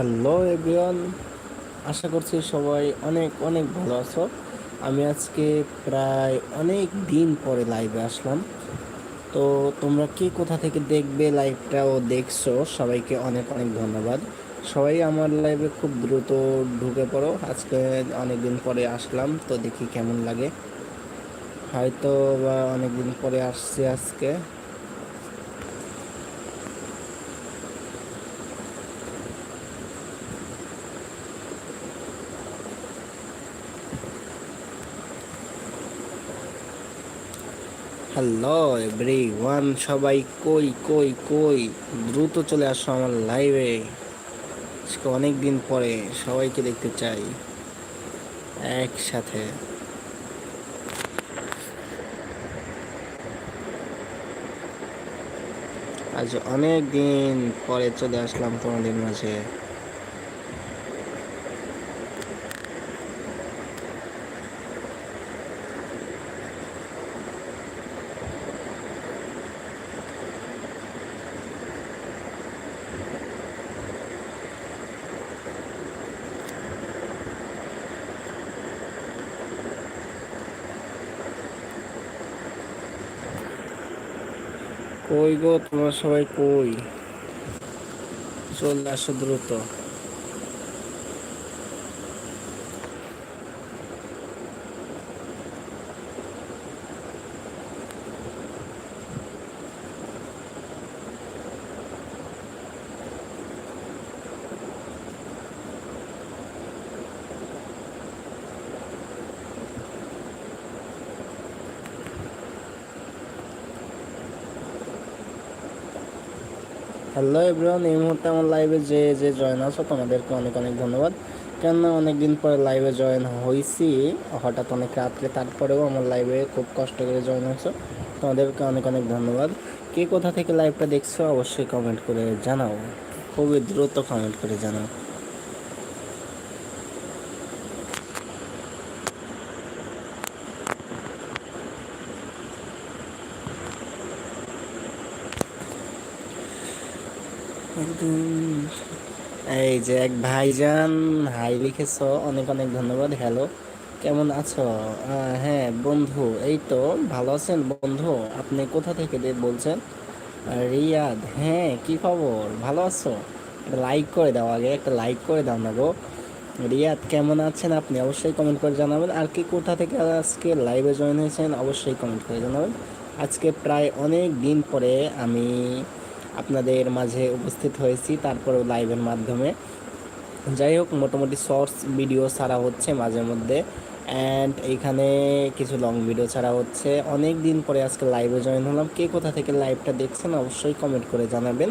Hello everyone, আশা করছি সবাই অনেক অনেক ভালো আছো। আমি আজকে প্রায় অনেক দিন পরে লাইভে আসলাম। তো তোমরা কে কোথা থেকে দেখবে লাইভটা ও দেখছ, সবাইকে অনেক অনেক ধন্যবাদ। সবাই আমার লাইভে খুব দ্রুত ঢুকে পড়ো। আজকে অনেক দিন পরে আসলাম, তো দেখি কেমন লাগে। হয়তো বা অনেক দিন পরে আসছি আজকে। হ্যালো এভরি ওয়ান সবাই কই কই কই? দ্রুত চলে আসো আমার লাইভে আজকে অনেক দিন পরে সবাইকে দেখতে চাই। একসাথে। আজ অনেক দিন পরে চলে আসলাম তোমাদের মাঝে। কই গো? তোমরা সবাই কই? চলে আসো দ্রুত। হ্যালো এভরিওয়ান এই মুহূর্তে আমার লাইভে যে যে জয়েন আছো, তোমাদেরকে অনেক অনেক ধন্যবাদ। কেননা অনেকদিন পরে লাইভে জয়েন হয়েছি হঠাৎ অনেক রাত্রে, তারপরেও আমার লাইভে খুব কষ্ট করে জয়েন হয়েছো। তোমাদেরকে অনেক অনেক ধন্যবাদ। কে কোথা থেকে লাইভটা দেখছ, অবশ্যই কমেন্ট করে জানাও। খুবই দ্রুত কমেন্ট করে জানাও। এই যে এক ভাইজান, হাই লিখেছো, অনেক অনেক ধন্যবাদ হ্যালো কেমন আছো? হ্যাঁ বন্ধু, এই তো, ভালো আছেন বন্ধু? আপনি কোথা থেকে বলছেন? রিয়াদ হ্যাঁ কি খবর? ভালো আছো? লাইক করে দাও আগে, একটা লাইক করে দাও না গো। রিয়াদ, কেমন আছেন আপনি? অবশ্যই কমেন্ট করে জানাবেন। আর কি কোথা থেকে আজকে লাইভে জয়েন হয়েছেন, অবশ্যই কমেন্ট করে জানাবেন। আজকে প্রায় অনেক দিন পরে আমি আপনাদের মাঝে উপস্থিত হয়েছি তারপরেও লাইভের মাধ্যমে। যাই হোক, মোটামুটি শর্টস ভিডিও ছাড়া হচ্ছে মাঝে মধ্যে। অ্যান্ড এইখানে কিছু লং ভিডিও ছাড়া হচ্ছে। অনেক দিন পরে আজকে লাইভে জয়েন হলাম। কে কোথা থেকে লাইভটা দেখছেন অবশ্যই কমেন্ট করে জানাবেন।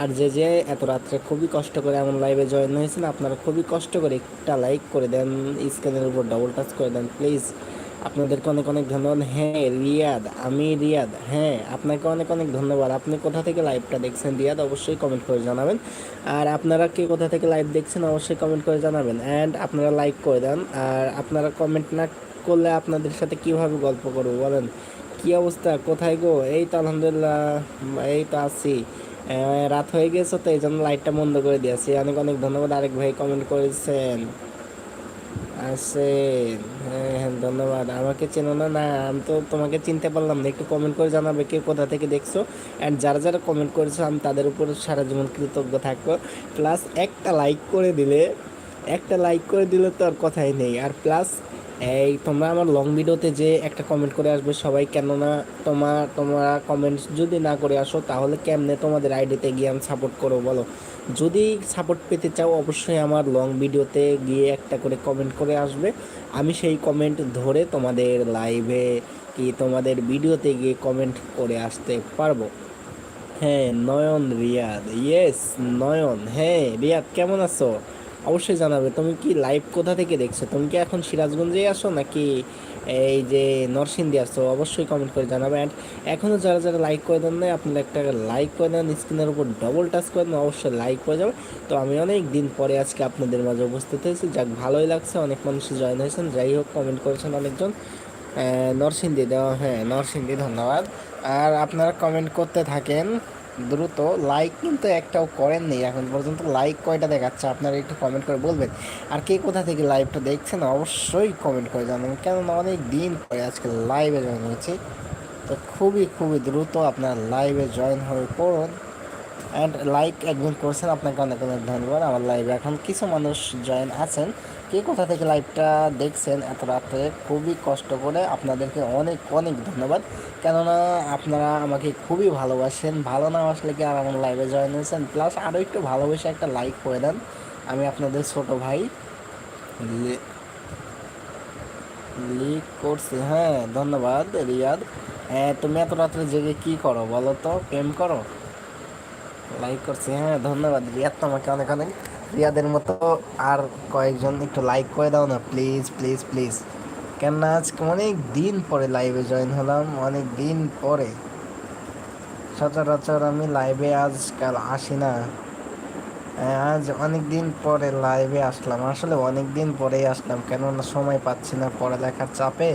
আর যে যে এত রাত্রে খুবই কষ্ট করে এমন লাইভে জয়েন হয়েছেন, আপনারা খুবই কষ্ট করে একটা লাইক করে দেন স্ক্রিনের উপর ডবল টাচ করে দেন প্লিজ আপনাদেরকে অনেক অনেক ধন্যবাদ। হ্যাঁ রিয়াদ, আমি রিয়াদ। হ্যাঁ আপনাকে অনেক অনেক ধন্যবাদ। আপনি কোথা থেকে লাইভটা দেখছেন? রিয়াদ, অবশ্যই কমেন্ট করে জানাবেন। আর আপনারা কে কোথা থেকে লাইভ দেখছেন, অবশ্যই কমেন্ট করে জানাবেন। অ্যান্ড আপনারা লাইক করে দেন। আর আপনারা কমেন্ট না করলে আপনাদের সাথে কীভাবে গল্প করব বলেন? কি অবস্থা? কোথায় গো? এই তো আলহামদুলিল্লাহ, এই তো আছি। রাত হয়ে গেছে তো এই জন্য লাইটটা বন্ধ করে দিয়েছি। অনেক অনেক ধন্যবাদ আরেক ভাই কমেন্ট করেছেন। আছেন হ্যাঁ হ্যাঁ ধন্যবাদ। আমাকে চেনো না না, আমি তো তোমাকে চিনতে পারলাম না। একটু কমেন্ট করে জানাবে কে, কোথা থেকে দেখছ। অ্যান্ড যারা যারা কমেন্ট করেছ, আমি তাদের উপর সারা জীবন কৃতজ্ঞ থাকব। প্লাস একটা লাইক করে দিলে, একটা লাইক করে দিলে তো আর কথাই নেই। আর প্লাস এই, তোমরা আমার লং ভিডিওতে যে একটা কমেন্ট করে আসবে, সবাই কেননা তোমার তোমরা কমেন্টস যদি না করে আসো, তাহলে কেমনে তোমাদের আইডিতে গিয়ে আমি সাপোর্ট করো বলো? যদি সাপোর্ট পেতে চাও, অবশ্যই আমার লং ভিডিওতে গিয়ে একটা করে কমেন্ট করে আসবে। আমি সেই কমেন্ট ধরে তোমাদের লাইভে কি তোমাদের ভিডিওতে গিয়ে কমেন্ট করে আসতে পারব। হ্যাঁ নয়ন রিয়াদ ইয়েস নয়ন। হ্যাঁ রিয়াদ, কেমন আছো? অবশ্যই জানাবে। তুমি কি লাইভ কোথা থেকে দেখছ? তুমি কি এখন সিরাজগঞ্জেই আসো নাকি এই যে নরসিংদী আসছো অবশ্যই কমেন্ট করে জানাবে। অ্যান্ড এখনও যারা যারা লাইক করে দেন নাই, আপনারা একটা লাইক করে দেন স্ক্রিনের উপর ডবল টাচ করে দেন, অবশ্যই লাইক করে যাবে। তো আমি অনেক দিন পরে আজকে আপনাদের মাঝে উপস্থিত হয়েছি। যাক, ভালোই লাগছে, অনেক মানুষ জয়েন হয়েছেন। যাই হোক কমেন্ট করেছেন অনেকজন। নরসিংদী দেওয়া হ্যাঁ নরসিংদী ধন্যবাদ। আর আপনারা কমেন্ট করতে থাকেন। দ্রুত লাইক কিন্তু একটাও করেননি এখন পর্যন্ত লাইক কয়টা দেখাচ্ছে আপনারা একটু কমেন্ট করে বলবেন। আর কে কোথা থেকে লাইভটা দেখছেন অবশ্যই কমেন্ট করে জানাবেন। কেননা অনেক দিন পরে আজকে লাইভে জয়েন হয়েছি। তো খুবই খুবই দ্রুত আপনার লাইভে জয়েন হয়ে পড়ুন। অ্যান্ড লাইক একজন করছেন, আপনাকে অনেক অনেক ধন্যবাদ। আমার লাইভে এখন কিছু মানুষ জয়েন আছেন। কে কোথা থেকে লাইভটা দেখছেন এত রাত্রে খুবই কষ্ট করে আপনাদেরকে অনেক অনেক ধন্যবাদ। কেননা আপনারা আমাকে খুবই ভালোবাসেন। ভালো না আসলে কি আর আমার লাইভে জয়েন হয়েছেন? প্লাস আরও একটু ভালোবেসে একটা লাইক করে দেন। আমি আপনাদের ছোট ভাই। লিক করছি। হ্যাঁ ধন্যবাদ, রিয়াদ। হ্যাঁ তুমি এত রাত্রে জেগে কি করো বলো তো? প্রেম করো? লাইক করছি হ্যাঁ ধন্যবাদ। রিয়াদ তোমাকে অনেক অনেক রিয়াদের মতো আর কয়েকজন একটু লাইক করে দাও না প্লিজ প্লিজ প্লিজ কেননা আজকে অনেক দিন পরে লাইভে জয়েন হলাম অনেক দিন পরে। সচরাচর আমি লাইভে আজকাল আসি না। হ্যাঁ, আজ অনেক দিন পরে লাইভে আসলাম। আসলে অনেক দিন পরেই আসলাম কেননা সময় পাচ্ছি না পড়ালেখার চাপে।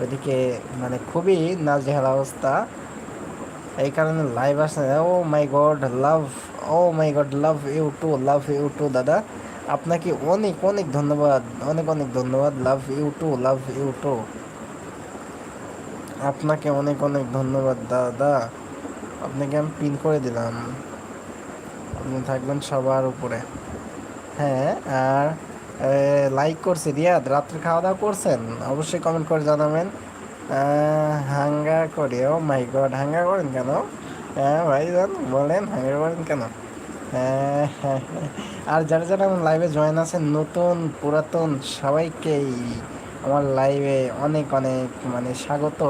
ওইদিকে মানে খুবই নাজেহাল অবস্থা। এই কারণে লাইভ আসে ও my God love oh my God love you too love you too দাদা। আপনাকে অনেক অনেক ধন্যবাদ, অনেক অনেক ধন্যবাদ love you too love you too আপনাকে অনেক অনেক ধন্যবাদ, দাদা। আপনাকে আমি পিন করে দিলাম। আপনি থাকবেন সবার উপরে। হ্যাঁ আর লাইক করছি, রিয়াদ, রাত্রে খাওয়া দাওয়া করছেন? অবশ্যই কমেন্ট করে জানাবেন। হাঙ্গা করি ও মাই গড হাঙ্গা করেন কেন? হ্যাঁ ভাইজান, বলেন, হাঙ্গা করেন কেন। আর যারা যারা আমার লাইভে জয়েন আছেন, নতুন, পুরাতন, সবাইকেই আমার লাইভে অনেক অনেক মানে স্বাগত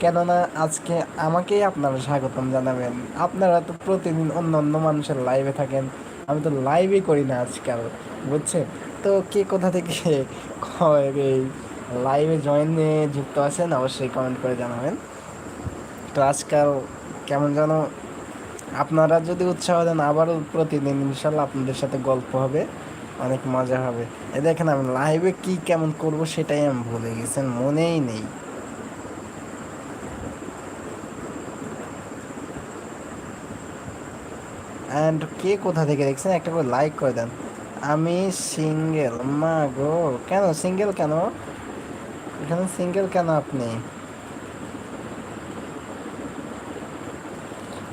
কেননা আজকে আমাকেই আপনারা স্বাগতম জানাবেন। আপনারা তো প্রতিদিন অন্য অন্য মানুষের লাইভে থাকেন। আমি তো লাইভই করি না আজকাল, বুঝছেন? তো কে কোথা থেকে এই লাইভে জয়েন যুক্ত আছেন, অবশ্যই কমেন্ট করে জানাবেন। তো আজকাল কেমন যেন আপনারা যদি উৎসাহ দেন, আবারও প্রতিদিন ইনশাল্লাহ আপনাদের সাথে গল্প হবে, অনেক মজা হবে। এ দেখেন আমি লাইভে কি কেমন করব সেটাই আমি ভুলে গেছেন, মনেই নেই। অ্যান্ড কে কোথা থেকে দেখছেন, একটা করে লাইক করে দেন। আমি সিঙ্গেল মা গো, কেন? সিঙ্গেল কেন? এখানে সিঙ্গেল কেন আপনি?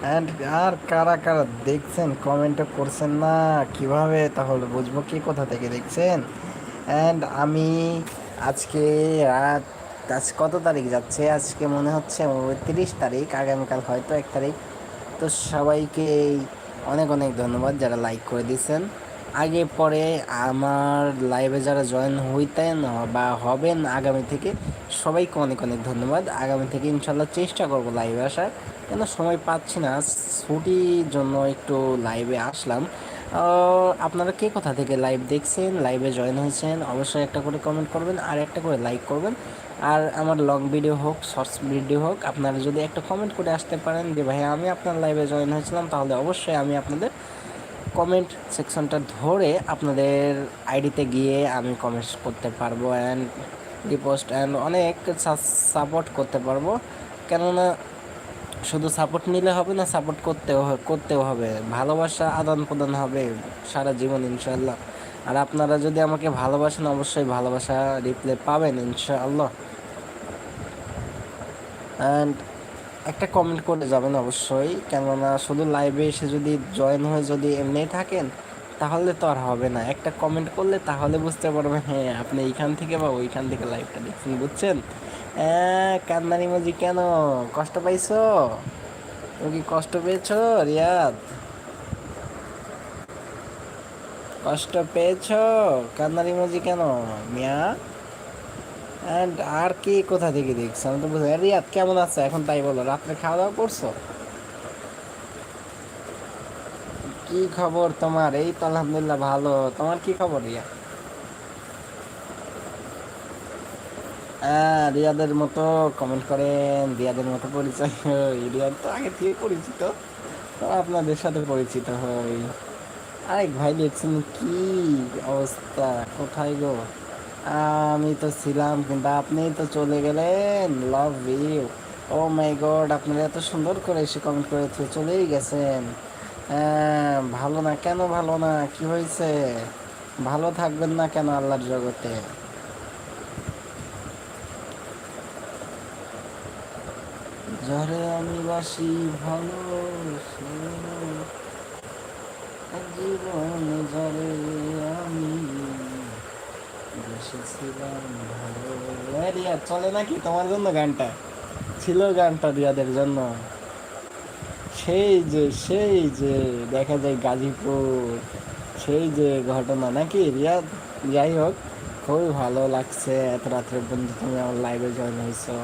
অ্যান্ড আর কারা কারা দেখছেন কমেন্টও করছেন না, কীভাবে? তাহলে বুঝব কি কোথা থেকে দেখছেন? অ্যান্ড আমি আজকে রাত, আজ কত তারিখ যাচ্ছে? আজকে মনে হচ্ছে তিরিশ তারিখ, আগামীকাল হয়তো এক তারিখ। তো সবাইকে অনেক অনেক ধন্যবাদ যারা লাইক করে দিয়েছেন। আগে, পরে আমার লাইভে যারা জয়েন হইতেন বা হবেন আগামী থেকে, সবাইকে অনেক অনেক ধন্যবাদ। আগামী থেকে ইনশাল্লাহ চেষ্টা করব লাইভে আসার। কেন সময় পাচ্ছি না, ছুটির জন্য একটু লাইভে আসলাম। আপনারা কে কোথা থেকে লাইভ দেখছেন লাইভে জয়েন হয়েছেন, অবশ্যই একটা করে কমেন্ট করবেন আর একটা করে লাইক করবেন। আর আমার লং ভিডিও হোক শর্টস ভিডিও হোক, আপনারা যদি একটা কমেন্ট করে আসতে পারেন যে, ভাই, আমি আপনার লাইভে জয়েন হয়েছিলাম, তাহলে অবশ্যই আমি আপনাদের কমেন্ট সেকশনটা ধরে আপনাদের আইডিতে গিয়ে আমি কমেন্টস করতে পারব অ্যান্ড রিপোস্ট অ্যান্ড অনেক সাপোর্ট করতে পারব। কেননা শুধু সাপোর্ট নিলে হবে না সাপোর্ট করতেও করতেও হবে। ভালোবাসা আদান প্রদান হবে সারা জীবন ইনশাল্লাহ আর আপনারা যদি আমাকে ভালোবাসেন, অবশ্যই ভালোবাসা রিপ্লে পাবেন, ইনশাআল্লাহ। অ্যান্ড একটা কমেন্ট করে যাবেন অবশ্যই। কেননা শুধু লাইভে এসে যদি জয়েন হয়ে যদি এমনি থাকেন, তাহলে তো আর হবে না। একটা কমেন্ট করলে তাহলে বুঝতে পারবেন হ্যাঁ আপনি এইখান থেকে বা ওইখান থেকে লাইভটা দেখছেন, বুঝছেন? হ্যাঁ কান্নারি মজি কেন? কষ্ট পাইছো? তুমি কি কষ্ট পেয়েছ, রিয়াদ? কষ্ট পেয়েছ? কান্নারি মজি কেন? মিয়া? অ্যান্ড আর কি কোথা থেকে দেখছ? আমি তো বুঝি রিয়াদ, কেমন আছে? এখন তাই বলো, রাত্রে খাওয়া দাওয়া করছ? কি খবর তোমার? এই তো আলহামদুলিল্লাহ ভালো। তোমার কি খবর রিয়া হ্যাঁ রিয়াদের মতো কমেন্ট করেন, রিয়াদের মতো পরিচয় হই। রিয়াদ তো আগে থেকে পরিচিত, তো আপনাদের সাথে পরিচিত হই। আরেক ভাই দেখছেন, কি অবস্থা? কোথায় গো? আমি তো ছিলাম কিন্তু আপনি তো চলে গেলেন। Love you O my god আপনারা এত সুন্দর করে এসে কমেন্ট করে চলেই গেছেন। হ্যাঁ, ভালো না? কেন ভালো না? কি হয়েছে? ভালো থাকবেন না কেন আল্লাহর জগতে? যারে আমি বাসি ভালো জীবন আমি চলে নাকি তোমার জন্য গানটা ছিল গানটা রিয়াদের জন্য সেই যে সেই যে দেখা যায় গাজীপুর সেই যে ঘটনা নাকি যাই হোক খুবই ভালো লাগছে এত রাত্রে তুমি আমার লাইভে জয়েন হয়েছো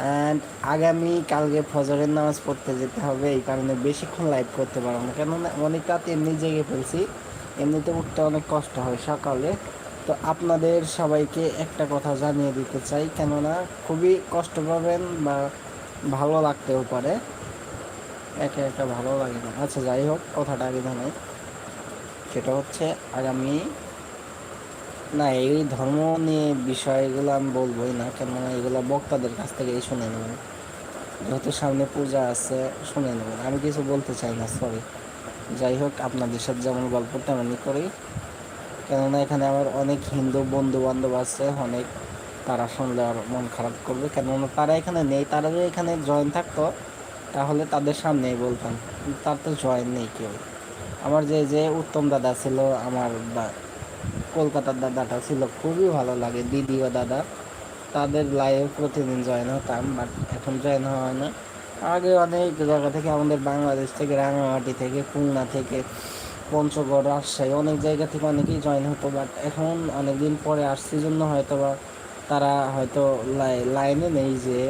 অ্যান্ড আগামী কালকে ফজরের নামাজ পড়তে যেতে হবে, এই কারণে বেশিক্ষণ লাইভ করতে পারব না। কেননা অনেক রাত এমনি জেগে ফেলছি, এমনিতে উঠতে অনেক কষ্ট হয় সকালে। তো আপনাদের সবাইকে একটা কথা জানিয়ে দিতে চাই, কেননা খুবই কষ্ট পাবেন বা ভালো লাগতেও পারে। একে একটা ভালো লাগে না। আচ্ছা যাই হোক, কথাটা আগে জানাই। সেটা হচ্ছে আগামী, না, এই ধর্ম নিয়ে বিষয়গুলো আমি বলবোই না, কেননা এগুলো বক্তাদের কাছ থেকেই শুনে নেবেন যেহেতু সামনে পূজা আছে, শুনে নেবেন আমি কিছু বলতে চাই না সরি যাই হোক, আপনাদের সাথে যেমন গল্প, তেমনই করি। কেননা এখানে আমার অনেক হিন্দু বন্ধু বান্ধব আছে, অনেক তারা শুনলে আর মন খারাপ করবে। কেননা তারা এখানে নেই, তারা যদি এখানে জয়েন থাকতো, তাহলে তাদের সামনেই বলতাম, তার তো জয়েন নেই কেউ। আমার যে যে উত্তম দাদা ছিল, আমার কলকাতার দাদাটা ছিল, খুবই ভালো লাগে দিদি ও দাদা। তাদের লাইভে প্রতিদিন জয়েন হতাম বাট এখন জয়েন হয় না। আগে অনেক জায়গা থেকে আমাদের বাংলাদেশ থেকে, রাঙামাটি থেকে, খুলনা থেকে পঞ্চগড়, রাজশাহী অনেক জায়গা থেকে অনেকেই জয়েন হতো বাট এখন অনেক দিন পরে আসছে জন্য হয়তো বা তারা হয়তো লাইনে নেই যে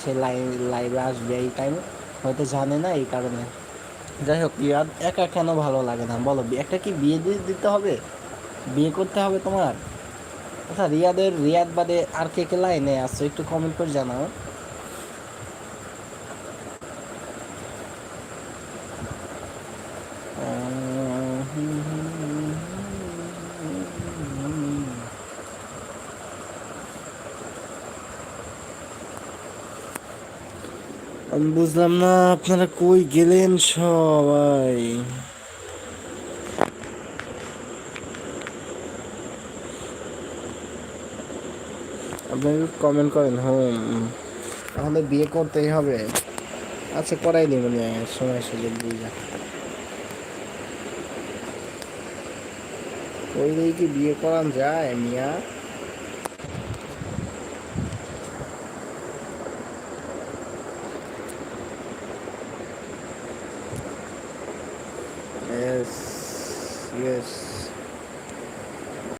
সে লাইন লাইভে আসবে এই টাইমে হয়তো জানে না এই কারণে। যাই হোক, ইয়াদ একা কেন ভালো লাগে না? বলো, একটা কি বিয়ে দিয়ে দিতে হবে? বিয়ে করতে হবে তোমার? আচ্ছা রিয়াদের, রিয়াদ বাদে আর কে কে লাইনে আসছো? একটু কমেন্ট করে জানাও। আমি বুঝলাম না, আপনারা কই গেলেন সবাই? আপনারা কমেন্ট করেন হুম তাহলে বিয়ে করতেই হবে। আচ্ছা করাই দিব সময় সুযোগ দিয়ে যা ওই কি বিয়ে করান যায়, মিয়া?